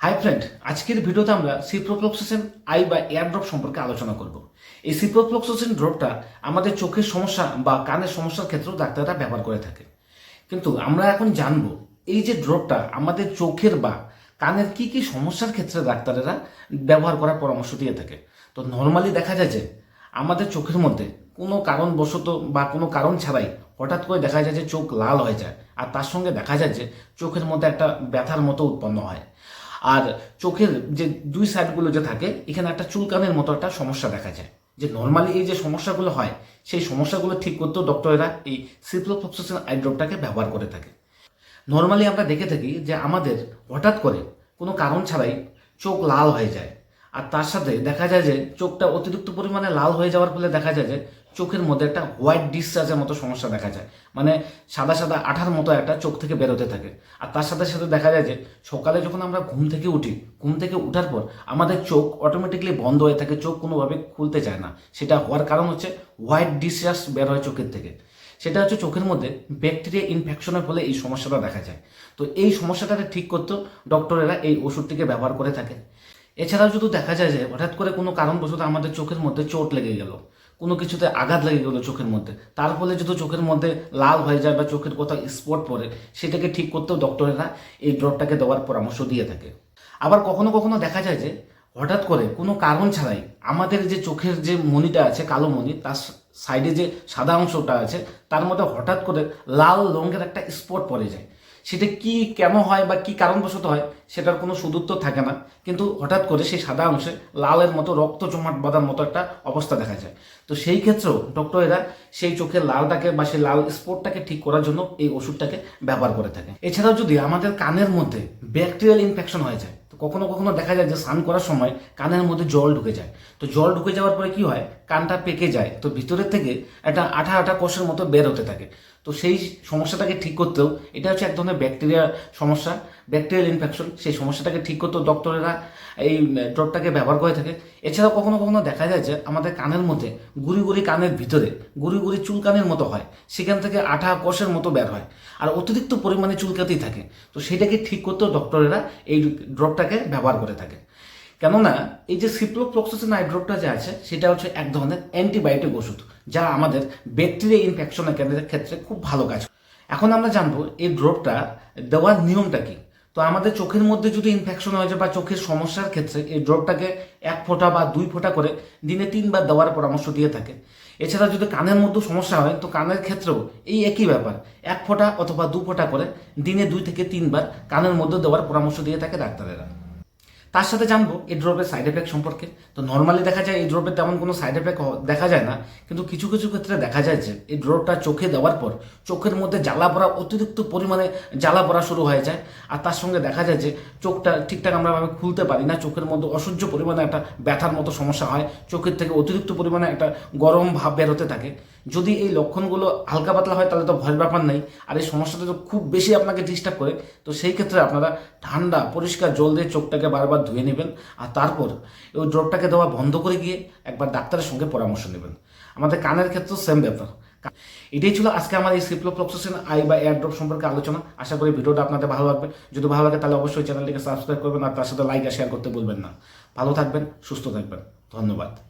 Hi friend আজকের ভিডিওতে আমরা সিপ্রোফ্লক্সিসিন আই বা এয়ার এয়ারড্রপ সম্পর্কে আলোচনা করব। এই সিপ্রোফ্লক্সিসিন ড্রপটা আমাদের চোখের সমস্যা বা কানের সমস্যার ক্ষেত্রেও ডাক্তাররা ব্যবহার করে থাকে। কিন্তু আমরা এখন জানব, এই যে ড্রপটা আমাদের চোখের বা কানের কি কি সমস্যার ক্ষেত্রে ডাক্তারেরা ব্যবহার করার পরামর্শ দিয়ে থাকে। তো নর্মালি দেখা যায় যে আমাদের চোখের মধ্যে কোনো কারণবশত বা কোনো কারণ ছাড়াই হঠাৎ করে দেখা যায় যে চোখ লাল হয়ে যায়। আর তার সঙ্গে দেখা যায় যে চোখের মধ্যে একটা ব্যথার মতো উৎপন্ন হয়। আর চোখের যে দুই সাইডগুলো যে থাকে, এখানে একটা চুলকানের মতো একটা সমস্যা দেখা যায়। যে নর্মালি এই যে সমস্যাগুলো হয়, সেই সমস্যাগুলো ঠিক করতেও ডক্টরেরা এই সিপ্লোফ্লক্সিসিন আইড্রপটাকে ব্যবহার করে থাকে। নর্মালি আমরা দেখে থাকি যে আমাদের হঠাৎ করে কোনো কারণ ছাড়াই চোখ লাল হয়ে যায়। আর তার সাথে দেখা যায় যে চোখটা অতিরিক্ত পরিমাণে লাল হয়ে যাওয়ার ফলে দেখা যায় যে চোখের মধ্যে একটা হোয়াইট ডিসচার্জের মতো সমস্যা দেখা যায়। মানে সাদা সাদা আঠার মতো একটা চোখ থেকে বেরোতে থাকে। আর তার সাথে সাথে দেখা যায় যে সকালে যখন আমরা ঘুম থেকে উঠি, ঘুম থেকে উঠার পর আমাদের চোখ অটোমেটিকলি বন্ধ হয়ে থাকে, চোখ কোনোভাবে খুলতে চায় না। সেটা হওয়ার কারণ হচ্ছে হোয়াইট ডিসচার্জ বের হয় চোখের থেকে। সেটা হচ্ছে চোখের মধ্যে ব্যাকটেরিয়া ইনফেকশনের ফলে এই সমস্যাটা দেখা যায়। তো এই সমস্যাটাকে ঠিক করতেও ডক্টরেরা এই ওষুধটিকে ব্যবহার করে থাকে। এছাড়াও যদি দেখা যায় যে হঠাৎ করে কোনো কারণবশত আমাদের চোখের মধ্যে চোট লেগে গেল কোনো কিছুতে আঘাত লেগে গেলো চোখের মধ্যে। তার ফলে যদি চোখের মধ্যে লাল হয়ে যায় বা চোখের কোথাও স্পট পড়ে, সেটাকে ঠিক করতেও ডক্টরেরা এই ড্রপটাকে দেওয়ার পরামর্শ দিয়ে থাকে। আবার কখনো কখনো দেখা যায় যে, হঠাৎ করে কোনো কারণ ছাড়াই আমাদের যে চোখের যে মণিটা আছে, কালো মণি, তার সাইডে যে সাদা অংশটা আছে, তার মধ্যে হঠাৎ করে লাল রঙের একটা স্পট পড়ে যায়। সেটা কি, কেন হয় বা কি কারণবশত হয়, সেটার কোনো সুদূত্তর থাকে না। কিন্তু হঠাৎ করে সেই সাদা অংশে লালের মতো রক্ত জমাট বাঁধার মতো একটা অবস্থা দেখা যায়। তো সেই ক্ষেত্রেও ডক্টরেরা সেই চোখের লালটাকে বা সেই লাল স্পটটাকে ঠিক করার জন্য এই ওষুধটাকে ব্যবহার করে থাকে। এছাড়াও যদি আমাদের কানের মধ্যে ব্যাকটেরিয়াল ইনফেকশন হয়ে যায় কখনো কখনো দেখা যায় যে স্নান করার সময় কানের মধ্যে জল ঢুকে যায়। তো জল ঢুকে যাওয়ার পরে কি হয়? কানটা পেকে যায়। তো ভিতরের থেকে একটা আঠা আঠা কোষের মতো বের হতে থাকে। তো সেই সমস্যাটাকে ঠিক করতেও এটা হচ্ছে এক ধরনের ব্যাকটেরিয়া সমস্যা, ব্যাকটেরিয়াল ইনফেকশন। সেই সমস্যাটাকে ঠিক করতেও ডক্টরেরা এই ড্রপটাকে ব্যবহার করে থাকে। এছাড়াও কখনো কখনো দেখা যায় যে আমাদের কানের মধ্যে গুড়ি গুড়ি কানের ভিতরে, গুড়ি গুড়ি চুলকানের মতো হয়। সেখান থেকে আঠা কোষের মতো বের হয়। আর অতিরিক্ত পরিমাণে চুলকাতেই থাকে। তো সেটাকে ঠিক করতেও ডক্টরেরা এই ড্রপটাকে ব্যবহার করে থাকে। কেননা এই যে সিপ্লোফ্লক্সিসিন আই ড্রপটা যে আছে, সেটা হচ্ছে এক ধরনের অ্যান্টিবায়োটিক ওষুধ, যা আমাদের ব্যাকটেরিয়া ইনফেকশনের ক্ষেত্রে খুব ভালো কাজ এখন আমরা জানব এই ড্রপটা দেওয়ার নিয়মটা কি? তো আমাদের চোখের মধ্যে যদি ইনফেকশন হয়ে যায় বা চোখের সমস্যার ক্ষেত্রে এই ড্রপটাকে এক ফোঁটা বা দুই ফোঁটা করে দিনে তিনবার দেওয়ার পরামর্শ দিয়ে থাকে। এছাড়া যদি কানের মধ্যে সমস্যা হয়, তো কানের ক্ষেত্রেও এই একই ব্যাপার। এক ফোঁটা অথবা দু ফোঁটা করে দিনে দুই থেকে তিনবার কানের মধ্যে দেওয়ার পরামর্শ দিয়ে থাকে ডাক্তারেরা। তার সাথে জানব এই ড্রপের সাইড এফেক্ট সম্পর্কে। তো নর্মালি দেখা যায় এই ড্রপের তেমন কোনো সাইড এফেক্ট দেখা যায় না, কিন্তু কিছু কিছু ক্ষেত্রে দেখা যায় যে এই ড্রপটা চোখে দেওয়ার পর, চোখের মধ্যে জ্বালা পড়া, অতিরিক্ত পরিমাণে জ্বালা পড়া শুরু হয়ে যায়। আর তার সঙ্গে দেখা যায় যে চোখটা ঠিকঠাক আমরা ভাবে খুলতে পারি না, চোখের মধ্যে অসহ্য পরিমাণে একটা ব্যথার মতো সমস্যা হয়, চোখের থেকে অতিরিক্ত পরিমাণে একটা গরম ভাব বেরোতে থাকে। যদি এই লক্ষণগুলো হালকা পাতলা হয়, তাহলে তো ভয়ের ব্যাপার নেই। আর এই সমস্যাটা তো খুব বেশি আপনাকে ডিস্টার্ব করে। তো সেই ক্ষেত্রে আপনারা ঠান্ডা, পরিষ্কার জল দিয়ে চোখটাকে বারবার ধুয়ে নেবেন। আর তারপর ওই ড্রপটাকে দেওয়া বন্ধ করে গিয়ে একবার ডাক্তারের সঙ্গে পরামর্শ নেবেন। আমাদের কানের ক্ষেত্রেও সেম ব্যাপার। এটাই ছিল আজকে আমার এই সিপ্লোফ্লক্সিসিন আই বা এয়ার ড্রপ সম্পর্কে আলোচনা। আশা করি ভিডিওটা আপনাদের ভালো লাগবে। যদি ভালো লাগে, তাহলে অবশ্যই চ্যানেলটিকে সাবস্ক্রাইব করবেন আর তার সাথে লাইক আর শেয়ার করতে বলবেন না। ভালো থাকবেন, সুস্থ থাকবেন। ধন্যবাদ।